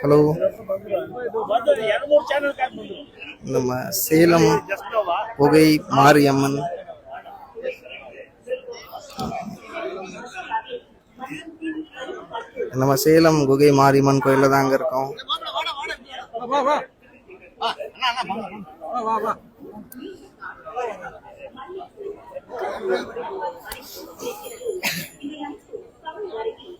Hello. நம்ம சேலம் புகை மாரியம்மன். நம்ம சேலம் குகை மாரியம்மன் கோயில தாங்க இருக்கோம். 山本:「よし!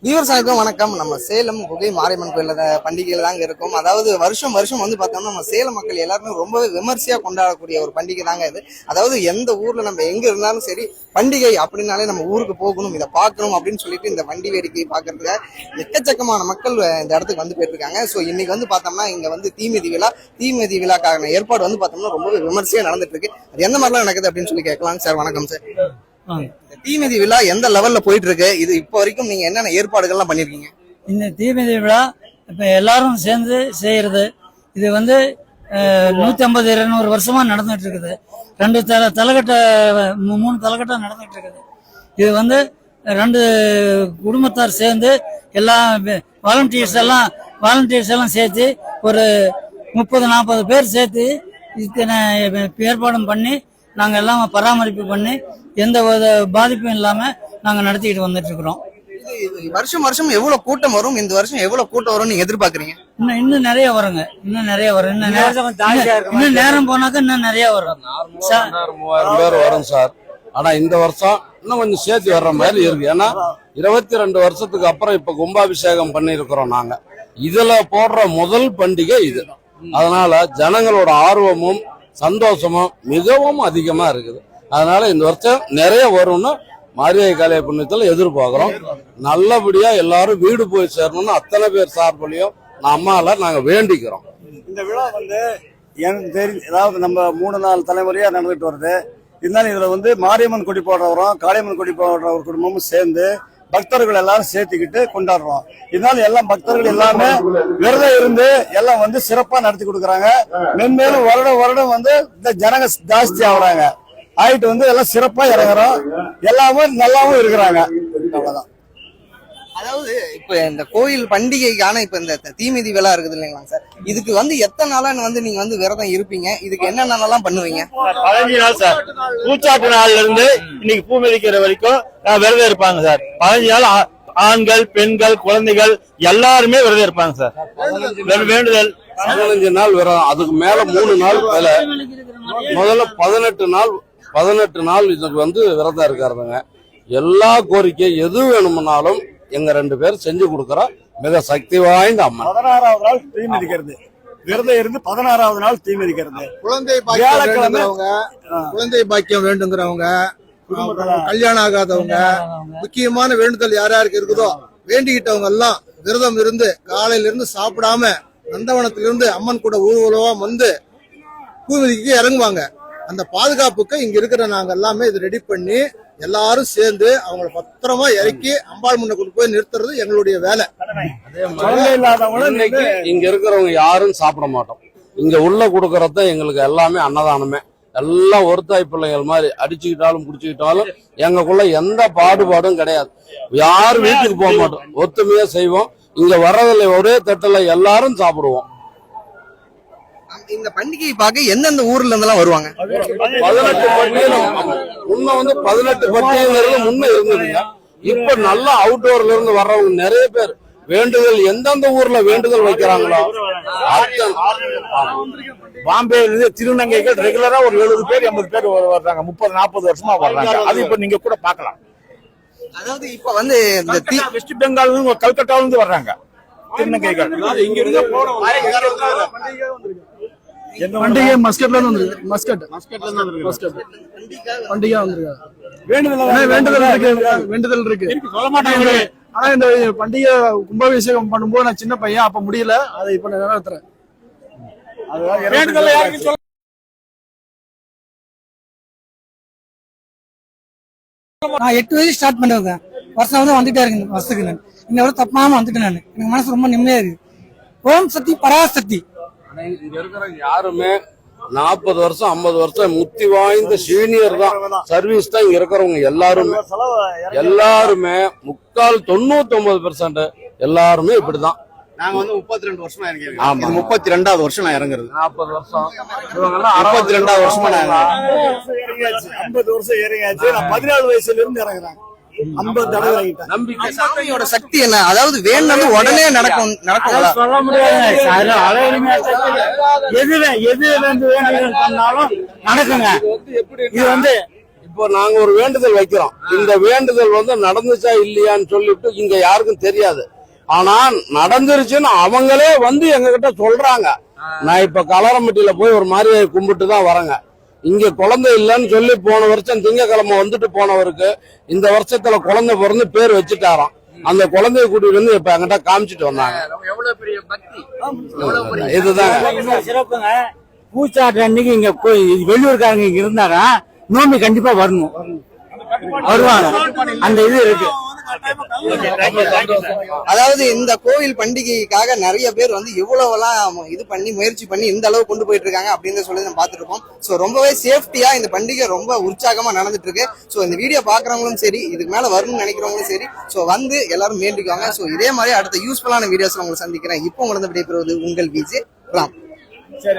வியூவர்ஸாருக்கும் வணக்கம். நம்ம சேலம் குகை மாரியம்மன் கோயில்ல பண்டிகையில் தாங்க இருக்கும். அதாவது வருஷம் வருஷம் வந்து பார்த்தோம்னா நம்ம சேலம் மக்கள் எல்லாருமே ரொம்பவே விமர்சையா கொண்டாடக்கூடிய ஒரு பண்டிகை தாங்க இது. அதாவது எந்த ஊர்ல நம்ம எங்க இருந்தாலும் சரி பண்டிகை அப்படின்னாலே நம்ம ஊருக்கு போகணும் இதை பார்க்கணும் அப்படின்னு சொல்லிட்டு இந்த வண்டி வேடிக்கை பார்க்கறதுக்காக எக்கச்சக்கமான மக்கள் இந்த இடத்துக்கு வந்து போயிட்டு இருக்காங்க ஸோ இன்னைக்கு வந்து பார்த்தோம்னா இங்க வந்து தீமிதி விழா தீமிதி விழாக்கான ஏற்பாடு வந்து பார்த்தோம்னா ரொம்பவே விமர்சையா நடந்துட்டு இருக்கு அது எந்த மாதிரிலாம் நடக்குது அப்படின்னு சொல்லி கேட்கலாம் சார். வணக்கம் சார். தீமிதி விழா எந்த லெவல்ல போயிட்டு இருக்கு இது இப்போ வரைக்கும் நீங்க என்னென்ன ஏற்பாடுகள்லாம் பண்ணிருக்கீங்க? இந்த தீமிதி விழா இப்போ எல்லாரும் சேர்ந்து செய்கிறது இது வந்து நூத்தி ஐம்பது இருநூறு வருஷமா நடந்துட்டு இருக்குது ரெண்டு தல தலைகட்ட மூணு தலைகட்டம் நடந்துட்டு இருக்குது இது வந்து ரெண்டு குடும்பத்தார் சேர்ந்து எல்லாம் வாலண்டியர்ஸ் எல்லாம் வாலண்டியர்ஸ் எல்லாம் சேர்த்து ஒரு முப்பது நாற்பது பேர் சேர்த்து இத்தனை ஏற்பாடும் பண்ணி நாங்கள் எல்லாம் பராமரிப்பு பண்ணி எந்த வித பாதிப்பும் இல்லாமல் நாங்கள் நடத்திக்கிட்டு வந்துட்டு இருக்கிறோம் இது வருஷம் வருஷம் எவ்வளவு கூட்டம் வரும்? இந்த வருஷம் எவ்வளவு கூட்டம் வரும் நீங்க எதிர்பார்க்கறீங்க? இன்னும் இன்னும் நிறைய வருங்க. இன்னும் நிறைய வரும். இன்னும் நேரம் இன்னும் நேரம் போனாக்க இன்னும் நிறைய வரும். மூவாயிரம் பேர் வரும் சார். ஆனா இந்த வருஷம் இன்னும் கொஞ்சம் சேர்த்து வர்ற மாதிரி இருக்கு. ஏன்னா இருபத்தி ரெண்டு வருஷத்துக்கு அப்புறம் இப்ப கும்பாபிஷேகம் பண்ணியிருக்கிறோம் நாங்க. இதுல போடுற முதல் பண்டிகை இது. அதனால ஜனங்களோட ஆர்வமும் சந்தோஷமும் மிகவும் அதிகமாக இருக்குது. அதனால இந்த வருஷம் நிறைய வரும்னு மாரியாய் காளிய புண்ணியத்தில் எதிர்பார்க்குறோம். நல்லபடியா எல்லாரும் வீடு போய் சேரணும்னு அத்தனை பேர் சார்பிலையும் நம்மால நாங்கள் வேண்டிக்கிறோம். இந்த விழா வந்து எனக்கு தெரிஞ்சு அதாவது நம்ம மூணு நாலு தலைமுறையா நடந்துட்டு வருது. இருந்தாலும் இதுல வந்து மாரியம்மன் கொடி போடுறவரும் காளியம்மன் கொடி போடுற ஒரு குடும்பமும் சேர்ந்து பக்தர்கள் எல்லாரும் சேர்த்துக்கிட்டு கொண்டாடுறோம். இதனால எல்லாம் பக்தர்கள் எல்லாமே விரதம் இருந்து எல்லாம் வந்து சிறப்பா நடத்தி கொடுக்குறாங்க. மென்மேலும் வருடம் வருடம் வந்து இந்த ஜனங்க ஜாஸ்தி ஆகுறாங்க. ஆயிட்டு வந்து எல்லாம் சிறப்பா இறங்குறோம். எல்லாமே நல்லாவும் இருக்கிறாங்க. அவ்வளவுதான். அதாவது இப்ப இந்த கோயில் பண்டிகைக்கான இப்ப இந்த தீமிதி விழா இருக்குது இல்லைங்களா சார்? இதுக்கு வந்து எத்தனை நாளா வந்து நீங்க வந்து விரதம் இருப்பீங்க? இதுக்கு என்னென்னலாம் பண்ணுவீங்க? பதினஞ்சு நாள் சார். பூச்சாட்டு நாள்ல இருந்து இன்னைக்கு பூ மிதிக்கிற வரைக்கும் விரதம் இருப்பாங்க சார். பதினஞ்சு நாள் ஆ- ஆண்கள் பெண்கள் குழந்தைகள் எல்லாருமே விரதம் இருப்பாங்க சார். வேண்டுதல். பதினஞ்சு நாள் விரதம் அதுக்கு மேல மூணு நாள் மேல முதல்ல பதினெட்டு நாள் பதினெட்டு நாள் இதுக்கு வந்து விரதம் இருக்காருங்க. எல்லா கோரிக்கை எது வேணும்னாலும் எங்க ரெண்டு பேரும் செஞ்சு கொடுக்கறோம். மிக சக்தி வாய்ந்த அம்மன். பதினாறாவது நாள் தீ மிதிக்கிறது. விரதம் இருந்து பதினாறாவது நாள் தீ மிதிக்கிறது. குழந்தை பாக்கியம் வியாழக்கிழமை- வேண்டுங்கிறவங்க குழந்தை பாக்கியம் வேண்டுங்கிறவங்க கல்யாணம் ஆகாதவங்க முக்கியமான வேண்டுதல் யார் யாருக்கு இருக்குதோ வேண்டிக்கிட்டவங்க எல்லாம் விரதம் இருந்து காலையில இருந்து சாப்பிடாம நந்தவனத்திலிருந்து அம்மன் கூட ஊர்வலமா வந்து பூமிதிக்கு இறங்குவாங்க. அந்த பாதுகாப்புக்கு இங்க இருக்கிற நாங்க எல்லாமே இது ரெடி பண்ணி எல்லாரும் சேர்ந்து அவங்கள பத்திரமா இறக்கி அம்பாள் முன்ன கொண்டு போய் நிறுத்துறது எங்களுடைய வேலை. இன்னைக்கு இங்க இருக்கிறவங்க யாரும் சாப்பிட மாட்டோம். இங்க உள்ள கொடுக்கறது எங்களுக்கு எல்லாமே அன்னதானமே. எல்லாம் ஒருத்தாய் பிள்ளைகள் மாதிரி அடிச்சுக்கிட்டாலும் புடிச்சுக்கிட்டாலும் எங்களுக்குள்ள எந்த பாடுபாடும் கிடையாது. யார் வீட்டுக்கு போக மாட்டோம். ஒத்துமையா செய்வோம். இங்க வர்றதுல ஒரே தட்டுல எல்லாரும் சாப்பிடுவோம். இந்த பண்டிகையை பார்க்க எந்தெந்த ஊர்ல இருந்தெல்லாம் வருவாங்க? பதினெட்டு பட்டியலும் முன்ன வந்து பதினெட்டு பட்டியங்கிறது முன்ன இருந்ததுங்க. இப்ப நல்லா அவுட்டோர்ல இருந்து வர்றவங்க நிறைய பேர். வேண்டுதல் எந்தெந்த ஊர்ல வேண்டுதல் வைக்கிறாங்களோ இருந்து திருநங்கைகள் ரெகுலரா ஒரு எழுபது பேர் எண்பது பேர் வர்றாங்க. முப்பது நாற்பது வருஷமா வர்றாங்க. அது இப்ப நீங்க கூட பார்க்கலாம். அதாவது இப்ப வந்து இந்த வெஸ்ட் பெங்கால் கல்கட்டால இருந்து வர்றாங்க. திருநங்கைகள். இங்க இருந்து பண்டிகை மஸ்கட்ல இருந்து வந்திருக்கு. மஸ்கட். மஸ்கட். பண்டிகை வந்திருக்கு? ஆனா வேண்டுதல் இருக்கு. வேண்டுதல் இருக்கு. சொல்ல மாட்டாங்க ஆனா இந்த பண்டிகை கும்பாபிஷேகம் பண்ணும்போது நான் சின்ன பையன் அப்ப முடியல. அதை இப்ப நான் நிறைவேற்றுறேன் வேண்டுதல் யாருக்கும் சொல்ல நான் எட்டு வயசு ஸ்டார்ட் பண்ணுவேங்க வருஷம் வந்து வந்துட்டே இருக்கு வருஷத்துக்கு நான். இன்ன வரை தப்பாம வந்துட்டேன் நான். எனக்கு மனசு ரொம்ப நிம்மதியா இருக்கு. ஓம் சக்தி பராசக்தி இங்க இருக்கிற யாருமே நாற்பது வருஷம் ஐம்பது வருஷம் முத்தி வாய்ந்த சீனியர் தான். சர்வீஸ் தான் இங்க இருக்கிறவங்க எல்லாருமே. எல்லாருமே முக்கால் தொண்ணூத்தி ஒன்பது பெர்சன்ட் எல்லாருமே இப்படிதான். நாங்க வந்து முப்பத்தி ரெண்டு வருஷமா இறங்கி ஆமா. முப்பத்தி ரெண்டாவது வருஷம் நான் இறங்குறது. நாற்பது வருஷம். முப்பத்தி ரெண்டாவது வருஷமா நான் இறங்கியாச்சு. ஐம்பது வருஷம் இறங்கியாச்சு. நான் பதினாலு வயசுல இருந்து இறங்கிட்டேன் நம்பிக்கை சாமியோட சக்தி என்ன? அதாவது வேணும்னு உடனே நடக்கும் நடக்குங்களா சொல்ல முடியாது. அழகுமே எது வந்து வேண்டுதல் பண்ணாலும் நடக்குங்க. இது வந்து எப்படி இது வந்து இப்போ நாங்க ஒரு வேண்டுதல் வைக்கிறோம். இந்த வேண்டுதல் வந்து நடந்துச்சா இல்லையான்னு சொல்லிட்டு இங்க யாருக்கும் தெரியாது. ஆனா நடந்துருச்சுன்னு அவங்களே வந்து எங்க கிட்ட சொல்றாங்க நான் இப்ப கலரம்பட்டியில போய் ஒரு மாதிரி கும்பிட்டு தான் வரேங்க. இங்க குழந்தை இல்லைன்னு சொல்லி போன வருஷம் திங்கக்கிழமை வந்துட்டு போனவருக்கு இந்த வருஷத்துல குழந்தை பிறந்து பேர் வச்சுட்டாராம். அந்த குழந்தைய கூட்டிட்டு வந்து இப்ப என்கிட்ட காமிச்சிட்டு வந்தாங்க. இன்னொரு சிறப்புங்க? பூச்சாட்டு அன்னைக்கு இங்க போய் வெளியூர்காரங்க இங்க இருந்தாரா? நோம்பி கண்டிப்பா வரணும். வருவாங்க. அந்த இது இருக்கு. அதாவது இந்த கோவில் பண்டிகைக்காக நிறைய பேர் வந்து எவ்வளவுலாம் இது பண்ணி முயற்சி பண்ணி இந்த அளவு கொண்டு போயிட்டு இருக்காங்க அப்படின்னு சொல்லி நம்ம பார்த்துட்டு இருக்கோம் ஸோ ரொம்பவே சேஃப்டியா இந்த பண்டிகை ரொம்ப உற்சாகமா நடந்துட்டு இருக்கு. ஸோ இந்த வீடியோ பாக்குறவங்களும் சரி இதுக்கு மேல வரும்னு நினைக்கிறவங்களும் சரி ஸோ வந்து எல்லாரும் வேண்டிக்குவாங்க ஸோ இதே மாதிரி அடுத்த யூஸ்ஃபுல்லான வீடியோஸ் உங்களை சந்திக்கிறேன். இப்போ உங்களுக்கு விடைபெறுவது உங்கள் விஜய் ராம்.